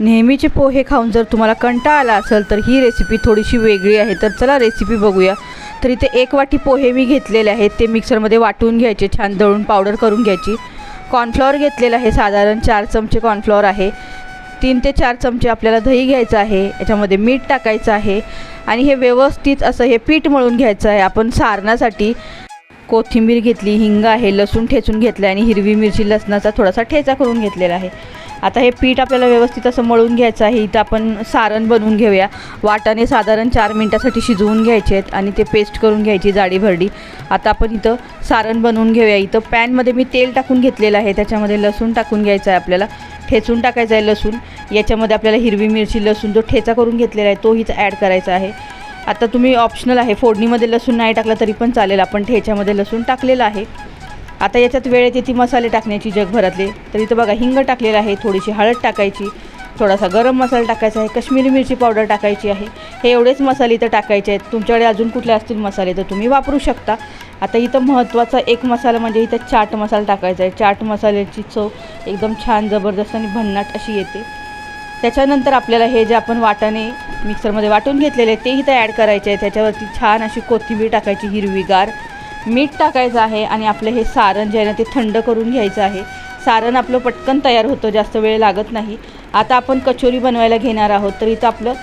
नेहमीचे पोहे खाऊन जर तुम्हाला कंटाळा आला असेल तर ही रेसिपी थोडीशी वेगळी आहे. तर चला रेसिपी बघूया. तर इथे एक वाटी पोहे मी घेतलेले आहेत. ते मिक्सरमध्ये वाटून घ्यायचे छान दळून पावडर करून घ्यायची. कॉर्नफ्लॉवर घेतलेलं आहे साधारण चार चमचे कॉर्नफ्लॉवर आहे. तीन ते चार चमचे आपल्याला दही घ्यायचं आहे याच्यामध्ये मीठ टाकायचं आहे. आणि हे व्यवस्थित असं हे पीठ मळून घ्यायचं आहे. आपण सारणासाठी कोथिंबीर घेतली हिंग आहे लसूण ठेचून घेतलं आणि हिरवी मिरची लसणाचा थोडासा ठेचा करून घेतलेला आहे. आता हे पीठ आपल्याला व्यवस्थित असं मळून घ्यायचं आहे. इथं आपण सारण बनवून घेऊया. वाटाणे साधारण चार मिनटासाठी शिजवून घ्यायचे आहेत आणि ते पेस्ट करून घ्यायची जाडी भरडी. आता आपण इथं सारण बनवून घेऊया. इथं पॅनमध्ये मी तेल टाकून घेतलेलं आहे. त्याच्यामध्ये लसूण टाकून घ्यायचं आहे आपल्याला. ठेचून टाकायचं आहे लसूण. याच्यामध्ये आपल्याला हिरवी मिरची लसूण जो ठेचा करून घेतलेला आहे तोहीच ॲड करायचा आहे. आता तुम्ही ऑप्शनल आहे. फोडणीमध्ये लसूण नाही टाकला तरी पण चालेल. आपण ठेच्यामध्ये लसूण टाकलेलं आहे. आता याच्यात वेळ येते ती मसाले टाकण्याची जगभरातले. तर इथं बघा हिंग टाकलेलं आहे. थोडीशी हळद टाकायची. थोडासा गरम मसाला टाकायचा आहे. काश्मीरी मिरची पावडर टाकायची आहे. हे एवढेच मसाले इथं टाकायचे आहेत. तुमच्याकडे अजून कुठले असतील मसाले तर तुम्ही वापरू शकता. आता इथं महत्त्वाचा एक मसाला म्हणजे इथं चाट मसाला टाकायचा आहे. चाट मसाल्याची चव एकदम छान जबरदस्त आणि भन्नाट अशी येते. त्याच्यानंतर आपल्याला हे जे आपण वाटाणे मिक्सरमध्ये वाटून घेतलेले तेही ते इथं ॲड करायचे आहे त्याच्यावरती छान अशी कोथिंबीर टाकायची हिरवीगार. मीठ टाकायचं आहे आणि आपलं हे सारण जे आहे ना ते थंड करून घ्यायचं आहे. सारण आपलं पटकन तयार होतं जास्त वेळ लागत नाही. आता आपण कचोरी बनवायला घेणार आहोत तर इथं आपलं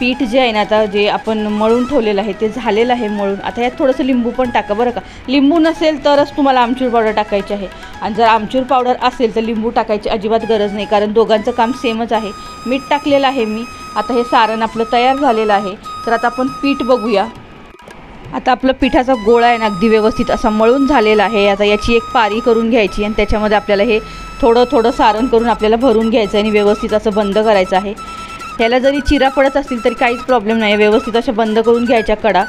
पीठ जे आहे ना आता जे आपण मळून ठेवलेलं आहे ते झालेलं आहे मळून. आता यात थोडंसं लिंबू पण टाका बरं का. लिंबू नसेल तरच तुम्हाला आमचूर पावडर टाकायची आहे. आणि जर आमचूर पावडर असेल तर लिंबू टाकायची अजिबात गरज नाही कारण दोघांचं काम सेमच आहे. मीठ टाकलेलं आहे मी. आता हे सारण आपलं तयार झालेलं आहे. तर आता आपण पीठ बघूया. आता आपलं पिठाचा गोळा आहे ना अगदी व्यवस्थित असा मळून झालेला आहे. आता याची एक पारी करून घ्यायची आणि त्याच्यामध्ये आपल्याला हे थोडं थोडं सारण करून आपल्याला भरून घ्यायचं आहे आणि व्यवस्थित असं बंद करायचं आहे. ह्याला जरी चिरा पडत असतील तरी काहीच प्रॉब्लेम नाही व्यवस्थित अशा बंद करून घ्यायच्या कडा.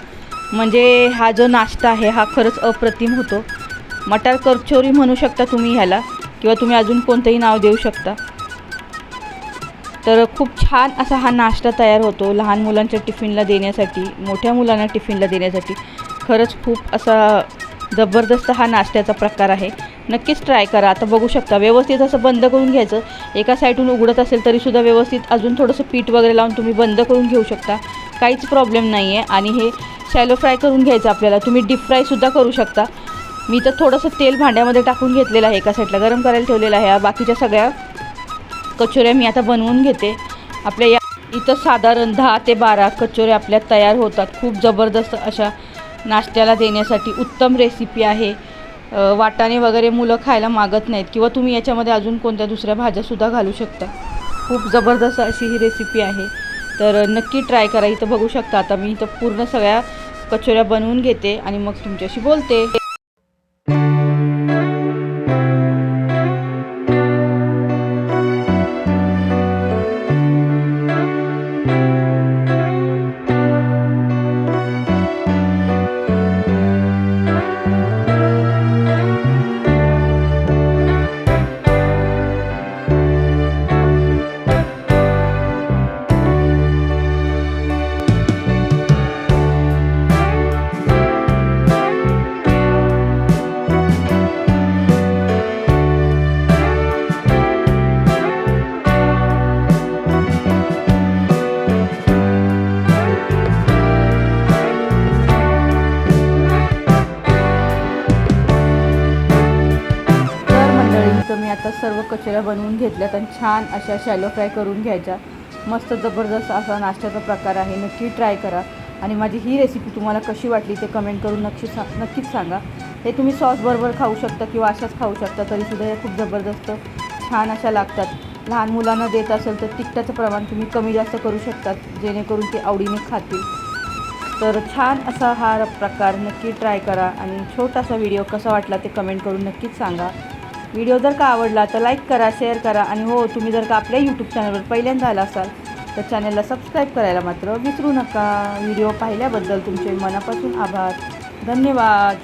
म्हणजे हा जो नाश्ता आहे हा खरंच अप्रतिम होतो. मटार करचोरी म्हणू शकता तुम्ही ह्याला किंवा तुम्ही अजून कोणतंही नाव देऊ शकता. तर खूप छान असा हा नाश्ता तयार होतो लहान मुलांच्या टिफिनला देण्यासाठी मोठ्या मुलांना टिफिनला देण्यासाठी. खरंच खूप असा जबरदस्त हा नाश्त्याचा प्रकार आहे. नक्कीच ट्राय करा. आता बघू शकता व्यवस्थित असं बंद करून घ्यायचं. एका साईडून उघडत असेल तरीसुद्धा व्यवस्थित अजून थोडंसं पीठ वगैरे लावून तुम्ही बंद करून घेऊ शकता. काहीच प्रॉब्लेम नाही आहे आणि हे शॅलो फ्राय करून घ्यायचं आपल्याला. तुम्ही डीप फ्रायसुद्धा करू शकता. मी तर थोडंसं तेल भांड्यामध्ये टाकून घेतलेलं आहे एका साईडला गरम करायला ठेवलेलं आहे. बाकीच्या सगळ्या कचोऱ्या मी आता बनवून घेते. आपल्या या इथं साधारण दहा ते बारा कचोऱ्या आपल्या तयार होतात. खूप जबरदस्त अशा नाश्त्याला देण्यासाठी उत्तम रेसिपी आहे. वाटाणे वगैरे मुलं खायला मागत नाहीत किंवा तुम्ही याच्यामध्ये अजून कोणत्या दुसऱ्या भाज्यासुद्धा घालू शकता. खूप जबरदस्त अशी ही रेसिपी आहे. तर नक्की ट्राय करा. इथं बघू शकता आता मी इथं पूर्ण सगळ्या कचोऱ्या बनवून घेते आणि मग तुमच्याशी बोलते. सर्व कचऱ्या बनवून घेतल्यात आणि छान अशा शॅलो फ्राय करून घ्यायच्या. मस्त जबरदस्त असा नाश्त्याचा प्रकार आहे. नक्की ट्राय करा. आणि माझी ही रेसिपी तुम्हाला कशी वाटली ते कमेंट करून नक्की सा नक्कीच सांगा. हे तुम्ही सॉसबरोबर खाऊ शकता किंवा अशाच खाऊ शकता तरीसुद्धा हे खूप जबरदस्त छान अशा लागतात. लहान मुलांना देत असेल तर तिखटाचं प्रमाण तुम्ही कमी जास्त करू शकतात जेणेकरून ते आवडीने खातील. तर छान असा हा प्रकार नक्की ट्राय करा. आणि छोटासा व्हिडिओ कसा वाटला ते कमेंट करून नक्कीच सांगा. व्हिडिओ जर का आवडला तर लाईक करा शेअर करा आणि हो तुम्ही जर का आपल्या यूट्यूब चॅनलवर पहिल्यांदा आला असाल तर चॅनलला सबस्क्राईब करायला मात्र विसरू नका. व्हिडिओ पाहिल्याबद्दल तुमचे मनापासून आभार. धन्यवाद.